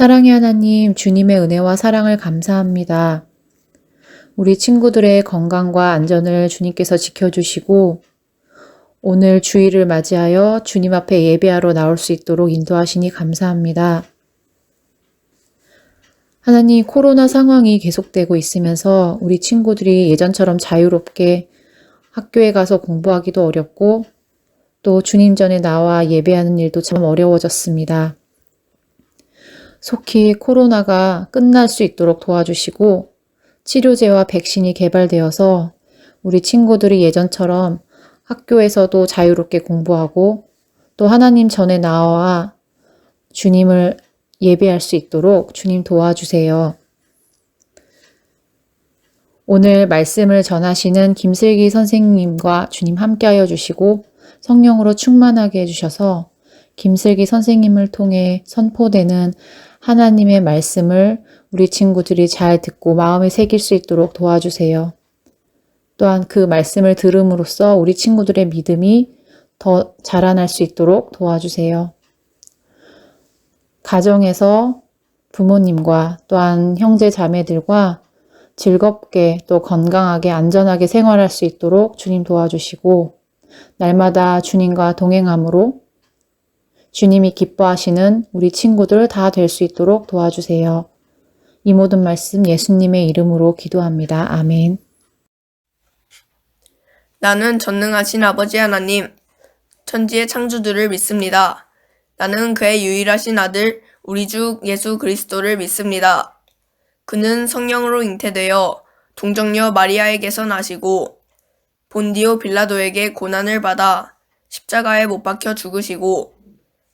사랑의 하나님, 주님의 은혜와 사랑을 감사합니다. 우리 친구들의 건강과 안전을 주님께서 지켜주시고, 오늘 주일을 맞이하여 주님 앞에 예배하러 나올 수 있도록 인도하시니 감사합니다. 하나님, 코로나 상황이 계속되고 있으면서 우리 친구들이 예전처럼 자유롭게 학교에 가서 공부하기도 어렵고, 또 주님 전에 나와 예배하는 일도 참 어려워졌습니다. 속히 코로나가 끝날 수 있도록 도와주시고 치료제와 백신이 개발되어서 우리 친구들이 예전처럼 학교에서도 자유롭게 공부하고 또 하나님 전에 나와 주님을 예배할 수 있도록 주님 도와주세요. 오늘 말씀을 전하시는 김슬기 선생님과 주님 함께하여 주시고 성령으로 충만하게 해주셔서 김슬기 선생님을 통해 선포되는 하나님의 말씀을 우리 친구들이 잘 듣고 마음에 새길 수 있도록 도와주세요. 또한 그 말씀을 들음으로써 우리 친구들의 믿음이 더 자라날 수 있도록 도와주세요. 가정에서 부모님과 또한 형제 자매들과 즐겁게 또 건강하게 안전하게 생활할 수 있도록 주님 도와주시고 날마다 주님과 동행함으로 주님이 기뻐하시는 우리 친구들 다 될 수 있도록 도와주세요. 이 모든 말씀 예수님의 이름으로 기도합니다. 아멘. 나는 전능하신 아버지 하나님, 천지의 창조주를 믿습니다. 나는 그의 유일하신 아들, 우리 주 예수 그리스도를 믿습니다. 그는 성령으로 잉태되어 동정녀 마리아에게서 나시고, 본디오 빌라도에게 고난을 받아 십자가에 못 박혀 죽으시고,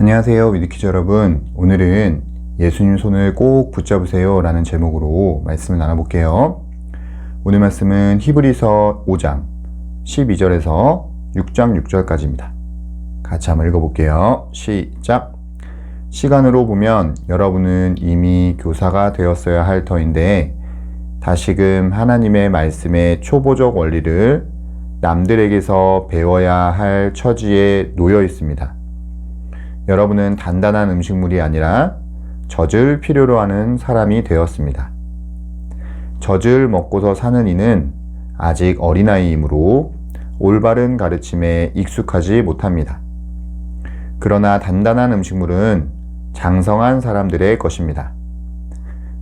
안녕하세요, 위드키즈 여러분. 오늘은 예수님 손을 꼭 붙잡으세요 라는 제목으로 말씀을 나눠볼게요. 오늘 말씀은 히브리서 5장 12절에서 6장 6절까지입니다. 같이 한번 읽어볼게요. 시작. 시간으로 보면 여러분은 이미 교사가 되었어야 할 터인데 다시금 하나님의 말씀의 초보적 원리를 남들에게서 배워야 할 처지에 놓여 있습니다. 여러분은 단단한 음식물이 아니라 젖을 필요로 하는 사람이 되었습니다. 젖을 먹고서 사는 이는 아직 어린아이이므로 올바른 가르침에 익숙하지 못합니다. 그러나 단단한 음식물은 장성한 사람들의 것입니다.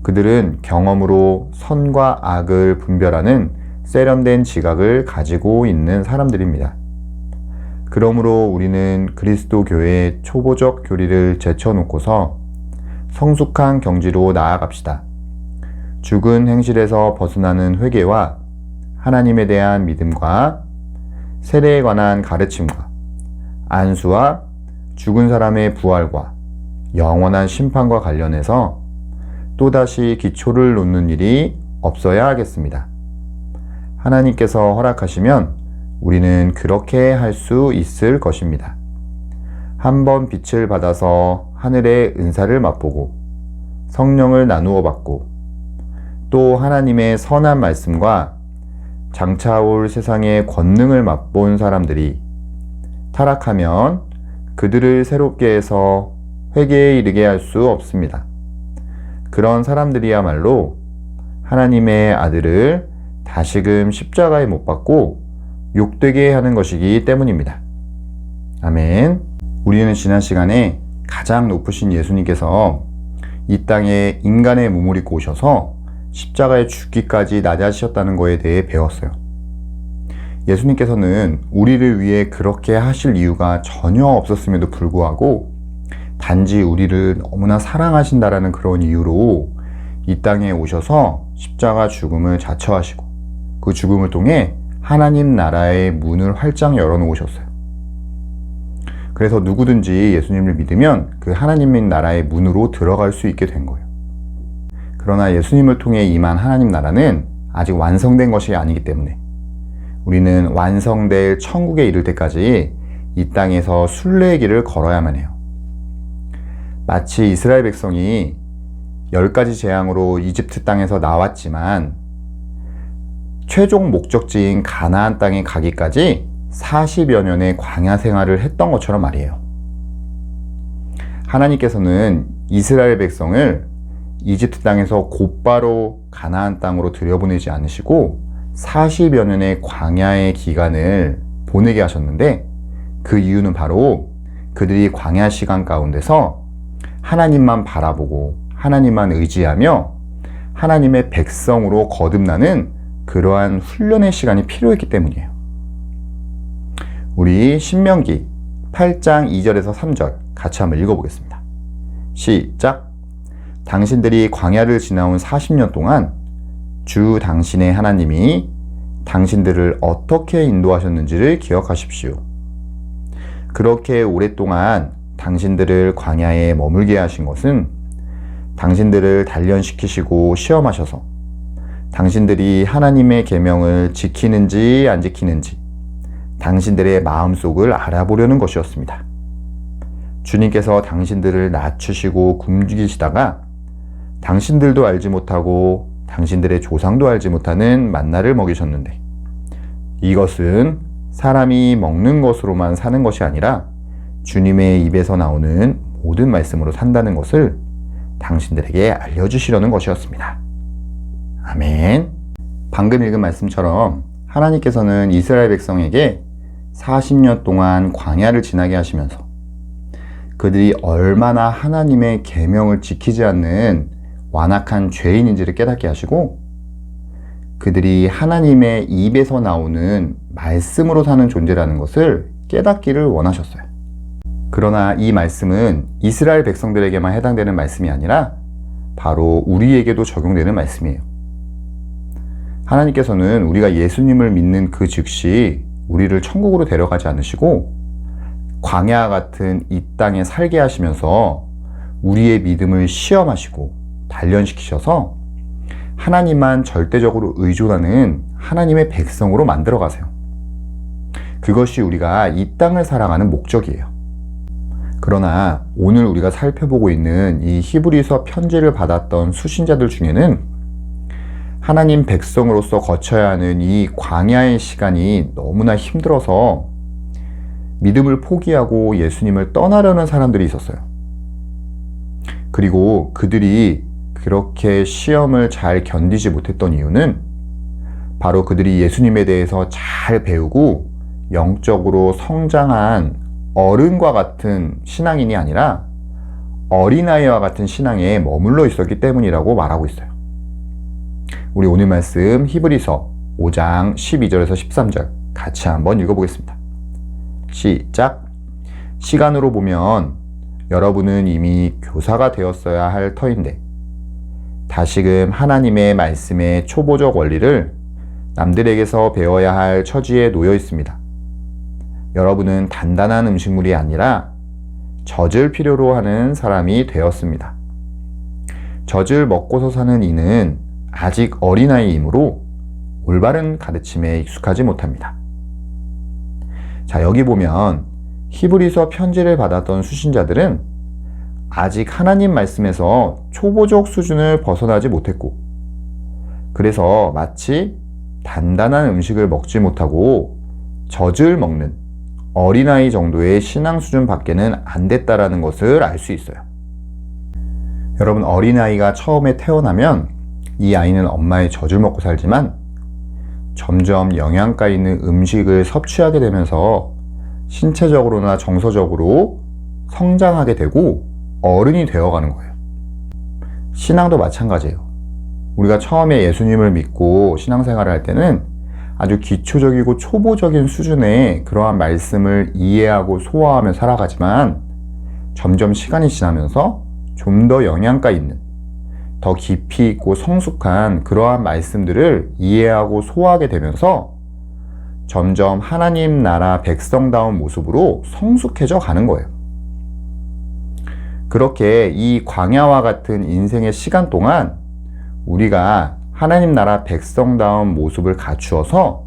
그들은 경험으로 선과 악을 분별하는 세련된 지각을 가지고 있는 사람들입니다. 그러므로 우리는 그리스도 교회의 초보적 교리를 제쳐놓고서 성숙한 경지로 나아갑시다. 죽은 행실에서 벗어나는 회개와 하나님에 대한 믿음과 세례에 관한 가르침과 안수와 죽은 사람의 부활과 영원한 심판과 관련해서 또다시 기초를 놓는 일이 없어야 하겠습니다. 하나님께서 허락하시면 우리는 그렇게 할 수 있을 것입니다. 한 번 빛을 받아서 하늘의 은사를 맛보고 성령을 나누어 받고 또 하나님의 선한 말씀과 장차 올 세상의 권능을 맛본 사람들이 타락하면 그들을 새롭게 해서 회개에 이르게 할 수 없습니다. 그런 사람들이야말로 하나님의 아들을 다시금 십자가에 못 박고 욕되게 하는 것이기 때문입니다. 아멘. 우리는 지난 시간에 가장 높으신 예수님께서 이 땅에 인간의 몸을 입고 오셔서 십자가에 죽기까지 낮아지셨다는 것에 대해 배웠어요. 예수님께서는 우리를 위해 그렇게 하실 이유가 전혀 없었음에도 불구하고 단지 우리를 너무나 사랑하신다라는 그런 이유로 이 땅에 오셔서 십자가 죽음을 자처하시고 그 죽음을 통해 하나님 나라의 문을 활짝 열어놓으셨어요. 그래서 누구든지 예수님을 믿으면 그 하나님의 나라의 문으로 들어갈 수 있게 된 거예요. 그러나 예수님을 통해 임한 하나님 나라는 아직 완성된 것이 아니기 때문에 우리는 완성될 천국에 이를 때까지 이 땅에서 순례의 길을 걸어야만 해요. 마치 이스라엘 백성이 열 가지 재앙으로 이집트 땅에서 나왔지만 최종 목적지인 가나안 땅에 가기까지 40여 년의 광야 생활을 했던 것처럼 말이에요. 하나님께서는 이스라엘 백성을 이집트 땅에서 곧바로 가나안 땅으로 들여보내지 않으시고 40여 년의 광야의 기간을 보내게 하셨는데 그 이유는 바로 그들이 광야 시간 가운데서 하나님만 바라보고 하나님만 의지하며 하나님의 백성으로 거듭나는 그러한 훈련의 시간이 필요했기 때문이에요. 우리 신명기 8장 2절에서 3절 같이 한번 읽어보겠습니다. 시작. 당신들이 광야를 지나온 40년 동안 주 당신의 하나님이 당신들을 어떻게 인도하셨는지를 기억하십시오. 그렇게 오랫동안 당신들을 광야에 머물게 하신 것은 당신들을 단련시키시고 시험하셔서 당신들이 하나님의 계명을 지키는지 안 지키는지 당신들의 마음속을 알아보려는 것이었습니다. 주님께서 당신들을 낮추시고 굶주기시다가 당신들도 알지 못하고 당신들의 조상도 알지 못하는 만나를 먹이셨는데 이것은 사람이 먹는 것으로만 사는 것이 아니라 주님의 입에서 나오는 모든 말씀으로 산다는 것을 당신들에게 알려주시려는 것이었습니다. 아멘. 방금 읽은 말씀처럼 하나님께서는 이스라엘 백성에게 40년 동안 광야를 지나게 하시면서 그들이 얼마나 하나님의 계명을 지키지 않는 완악한 죄인인지를 깨닫게 하시고 그들이 하나님의 입에서 나오는 말씀으로 사는 존재라는 것을 깨닫기를 원하셨어요. 그러나 이 말씀은 이스라엘 백성들에게만 해당되는 말씀이 아니라 바로 우리에게도 적용되는 말씀이에요. 하나님께서는 우리가 예수님을 믿는 그 즉시 우리를 천국으로 데려가지 않으시고 광야 같은 이 땅에 살게 하시면서 우리의 믿음을 시험하시고 단련시키셔서 하나님만 절대적으로 의존하는 하나님의 백성으로 만들어 가세요. 그것이 우리가 이 땅을 사랑하는 목적이에요. 그러나 오늘 우리가 살펴보고 있는 이 히브리서 편지를 받았던 수신자들 중에는 하나님 백성으로서 거쳐야 하는 이 광야의 시간이 너무나 힘들어서 믿음을 포기하고 예수님을 떠나려는 사람들이 있었어요. 그리고 그들이 그렇게 시험을 잘 견디지 못했던 이유는 바로 그들이 예수님에 대해서 잘 배우고 영적으로 성장한 어른과 같은 신앙인이 아니라 어린아이와 같은 신앙에 머물러 있었기 때문이라고 말하고 있어요. 우리 오늘 말씀 히브리서 5장 12절에서 13절 같이 한번 읽어보겠습니다. 시작. 시간으로 보면 여러분은 이미 교사가 되었어야 할 터인데 다시금 하나님의 말씀의 초보적 원리를 남들에게서 배워야 할 처지에 놓여 있습니다. 여러분은 단단한 음식물이 아니라 젖을 필요로 하는 사람이 되었습니다. 젖을 먹고서 사는 이는 아직 어린아이이므로 올바른 가르침에 익숙하지 못합니다. 자, 여기 보면 히브리서 편지를 받았던 수신자들은 아직 하나님 말씀에서 초보적 수준을 벗어나지 못했고, 그래서 마치 단단한 음식을 먹지 못하고 젖을 먹는 어린아이 정도의 신앙 수준 밖에는 안 됐다라는 것을 알 수 있어요. 여러분, 어린아이가 처음에 태어나면 이 아이는 엄마의 젖을 먹고 살지만 점점 영양가 있는 음식을 섭취하게 되면서 신체적으로나 정서적으로 성장하게 되고 어른이 되어가는 거예요. 신앙도 마찬가지예요. 우리가 처음에 예수님을 믿고 신앙생활을 할 때는 아주 기초적이고 초보적인 수준의 그러한 말씀을 이해하고 소화하며 살아가지만 점점 시간이 지나면서 좀 더 영양가 있는 더 깊이 있고 성숙한 그러한 말씀들을 이해하고 소화하게 되면서 점점 하나님 나라 백성다운 모습으로 성숙해져 가는 거예요. 그렇게 이 광야와 같은 인생의 시간 동안 우리가 하나님 나라 백성다운 모습을 갖추어서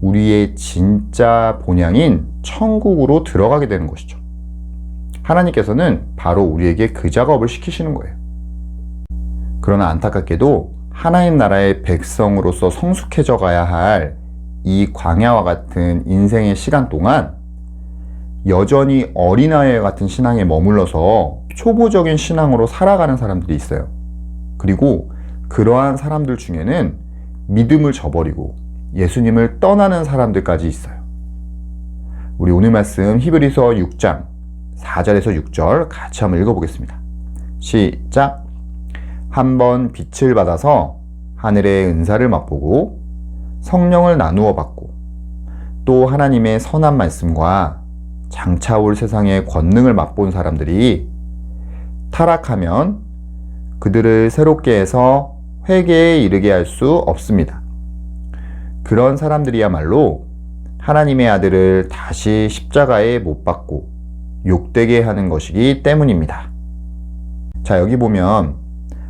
우리의 진짜 본향인 천국으로 들어가게 되는 것이죠. 하나님께서는 바로 우리에게 그 작업을 시키시는 거예요. 그러나 안타깝게도 하나님 나라의 백성으로서 성숙해져 가야 할 이 광야와 같은 인생의 시간 동안 여전히 어린아이 같은 신앙에 머물러서 초보적인 신앙으로 살아가는 사람들이 있어요. 그리고 그러한 사람들 중에는 믿음을 저버리고 예수님을 떠나는 사람들까지 있어요. 우리 오늘 말씀 히브리서 6장 4절에서 6절 같이 한번 읽어보겠습니다. 시작. 한 번 빛을 받아서 하늘의 은사를 맛보고 성령을 나누어 받고 또 하나님의 선한 말씀과 장차 올 세상의 권능을 맛본 사람들이 타락하면 그들을 새롭게 해서 회개에 이르게 할 수 없습니다. 그런 사람들이야말로 하나님의 아들을 다시 십자가에 못 박고 욕되게 하는 것이기 때문입니다. 자, 여기 보면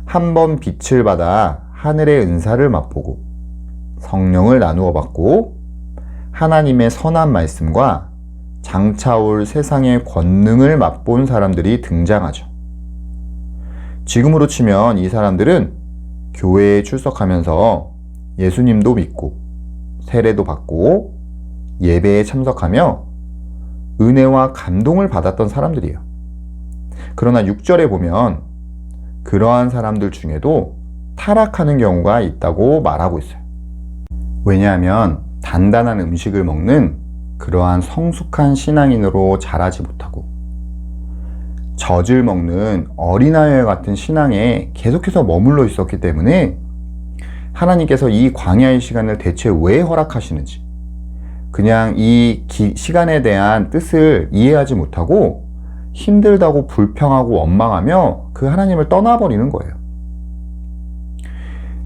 한 번 빛을 받아 하늘의 은사를 맛보고 성령을 나누어 받고 하나님의 선한 말씀과 장차올 세상의 권능을 맛본 사람들이 등장하죠. 지금으로 치면 이 사람들은 교회에 출석하면서 예수님도 믿고 세례도 받고 예배에 참석하며 은혜와 감동을 받았던 사람들이에요. 그러나 6절에 보면 그러한 사람들 중에도 타락하는 경우가 있다고 말하고 있어요. 왜냐하면 단단한 음식을 먹는 그러한 성숙한 신앙인으로 자라지 못하고 젖을 먹는 어린아이 같은 신앙에 계속해서 머물러 있었기 때문에 하나님께서 이 광야의 시간을 대체 왜 허락하시는지 그냥 이 기, 시간에 대한 뜻을 이해하지 못하고 힘들다고 불평하고 원망하며 그 하나님을 떠나버리는 거예요.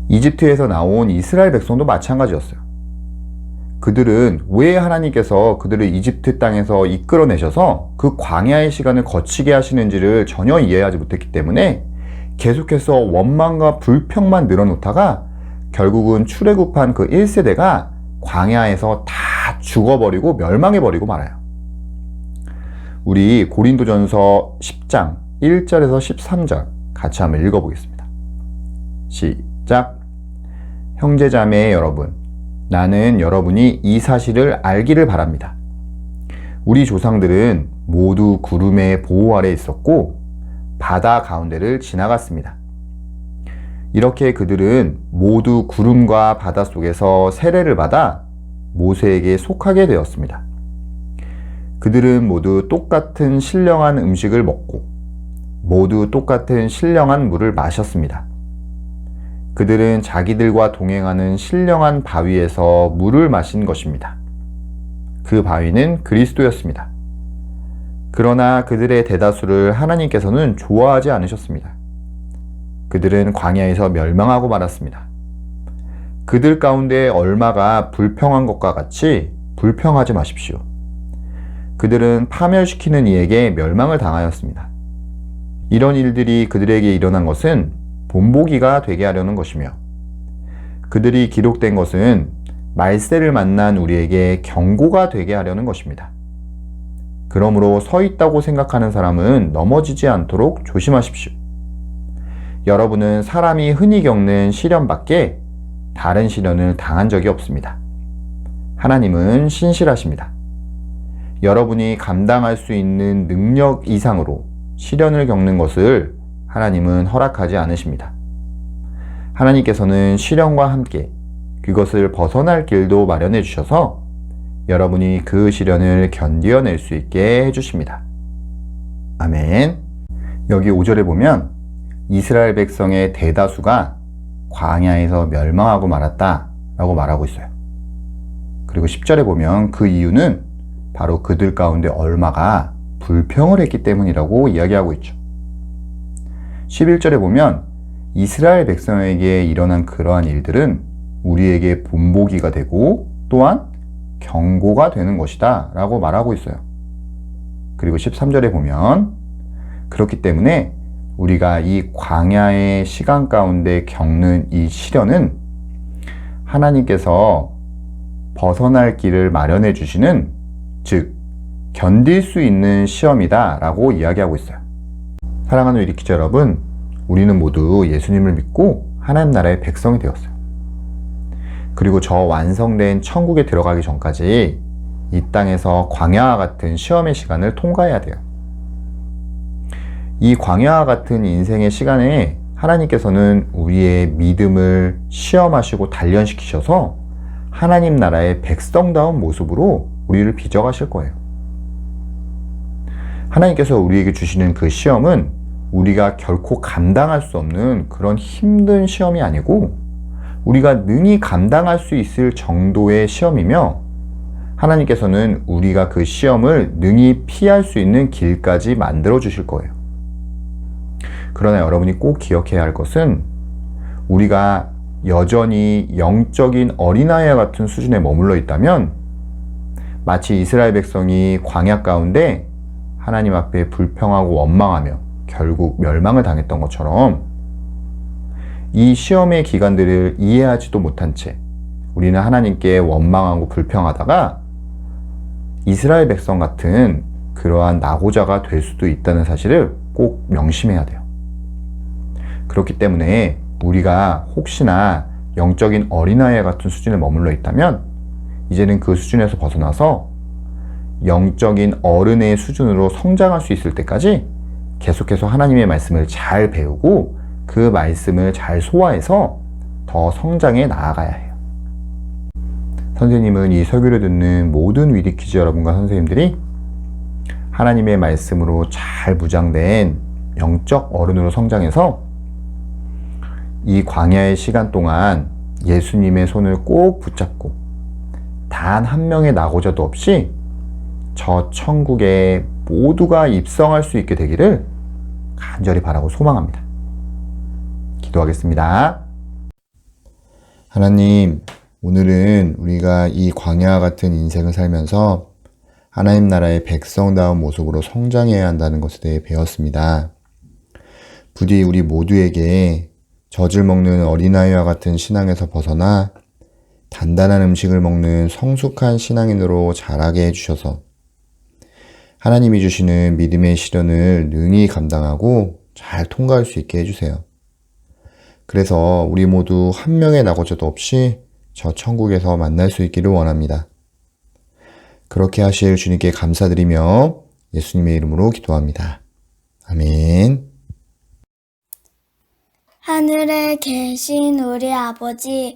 이집트에서 나온 이스라엘 백성도 마찬가지였어요. 그들은 왜 하나님께서 그들을 이집트 땅에서 이끌어내셔서 그 광야의 시간을 거치게 하시는지를 전혀 이해하지 못했기 때문에 계속해서 원망과 불평만 늘어놓다가 결국은 출애굽한 그 1세대가 광야에서 다 죽어버리고 멸망해버리고 말아요. 우리 고린도전서 10장 1절에서 13절 같이 한번 읽어보겠습니다. 시작. 형제자매 여러분, 나는 여러분이 이 사실을 알기를 바랍니다. 우리 조상들은 모두 구름의 보호 아래 있었고 바다 가운데를 지나갔습니다. 이렇게 그들은 모두 구름과 바다 속에서 세례를 받아 모세에게 속하게 되었습니다. 그들은 모두 똑같은 신령한 음식을 먹고 모두 똑같은 신령한 물을 마셨습니다. 그들은 자기들과 동행하는 신령한 바위에서 물을 마신 것입니다. 그 바위는 그리스도였습니다. 그러나 그들의 대다수를 하나님께서는 좋아하지 않으셨습니다. 그들은 광야에서 멸망하고 말았습니다. 그들 가운데 얼마가 불평한 것과 같이 불평하지 마십시오. 그들은 파멸시키는 이에게 멸망을 당하였습니다. 이런 일들이 그들에게 일어난 것은 본보기가 되게 하려는 것이며 그들이 기록된 것은 말세를 만난 우리에게 경고가 되게 하려는 것입니다. 그러므로 서 있다고 생각하는 사람은 넘어지지 않도록 조심하십시오. 여러분은 사람이 흔히 겪는 시련 밖에 다른 시련을 당한 적이 없습니다. 하나님은 신실하십니다. 여러분이 감당할 수 있는 능력 이상으로 시련을 겪는 것을 하나님은 허락하지 않으십니다. 하나님께서는 시련과 함께 그것을 벗어날 길도 마련해 주셔서 여러분이 그 시련을 견디어낼 수 있게 해주십니다. 아멘. 여기 5절에 보면 이스라엘 백성의 대다수가 광야에서 멸망하고 말았다 라고 말하고 있어요. 그리고 10절에 보면 그 이유는 바로 그들 가운데 얼마가 불평을 했기 때문이라고 이야기하고 있죠. 11절에 보면 이스라엘 백성에게 일어난 그러한 일들은 우리에게 본보기가 되고 또한 경고가 되는 것이다 라고 말하고 있어요. 그리고 13절에 보면 그렇기 때문에 우리가 이 광야의 시간 가운데 겪는 이 시련은 하나님께서 벗어날 길을 마련해 주시는 즉 견딜 수 있는 시험이다 라고 이야기하고 있어요. 사랑하는 기자 여러분, 우리는 모두 예수님을 믿고 하나님 나라의 백성이 되었어요. 그리고 저 완성된 천국에 들어가기 전까지 이 땅에서 광야와 같은 시험의 시간을 통과해야 돼요. 이 광야와 같은 인생의 시간에 하나님께서는 우리의 믿음을 시험하시고 단련시키셔서 하나님 나라의 백성다운 모습으로 우리를 빚어가실 거예요. 하나님께서 우리에게 주시는 그 시험은 우리가 결코 감당할 수 없는 그런 힘든 시험이 아니고 우리가 능히 감당할 수 있을 정도의 시험이며 하나님께서는 우리가 그 시험을 능히 피할 수 있는 길까지 만들어 주실 거예요. 그러나 여러분이 꼭 기억해야 할 것은 우리가 여전히 영적인 어린아이와 같은 수준에 머물러 있다면 마치 이스라엘 백성이 광야 가운데 하나님 앞에 불평하고 원망하며 결국 멸망을 당했던 것처럼 이 시험의 기간들을 이해하지도 못한 채 우리는 하나님께 원망하고 불평하다가 이스라엘 백성 같은 그러한 낙오자가 될 수도 있다는 사실을 꼭 명심해야 돼요. 그렇기 때문에 우리가 혹시나 영적인 어린아이 같은 수준에 머물러 있다면 이제는 그 수준에서 벗어나서 영적인 어른의 수준으로 성장할 수 있을 때까지 계속해서 하나님의 말씀을 잘 배우고 그 말씀을 잘 소화해서 더 성장해 나아가야 해요. 선생님은 이 설교를 듣는 모든 위디키즈 여러분과 선생님들이 하나님의 말씀으로 잘 무장된 영적 어른으로 성장해서 이 광야의 시간 동안 예수님의 손을 꼭 붙잡고 단 한 명의 낙오자도 없이 저 천국에 모두가 입성할 수 있게 되기를 간절히 바라고 소망합니다. 기도하겠습니다. 하나님, 오늘은 우리가 이 광야와 같은 인생을 살면서 하나님 나라의 백성다운 모습으로 성장해야 한다는 것에 대해 배웠습니다. 부디 우리 모두에게 젖을 먹는 어린아이와 같은 신앙에서 벗어나 단단한 음식을 먹는 성숙한 신앙인으로 자라게 해주셔서 하나님이 주시는 믿음의 시련을 능히 감당하고 잘 통과할 수 있게 해주세요. 그래서 우리 모두 한 명의 낙오자도 없이 저 천국에서 만날 수 있기를 원합니다. 그렇게 하실 주님께 감사드리며 예수님의 이름으로 기도합니다. 아멘. 하늘에 계신 우리 아버지,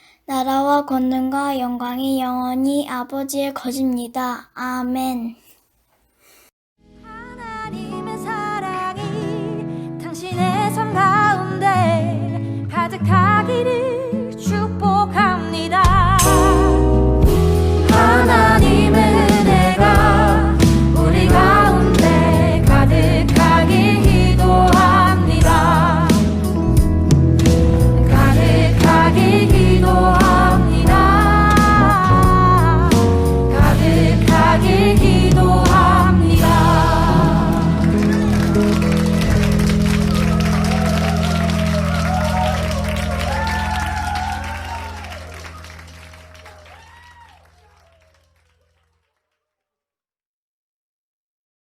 나라와 권능과 영광이 영원히 아버지의 것입니다. 아멘. 하나님의 사랑이 당신의 삶 가운데 가득하기를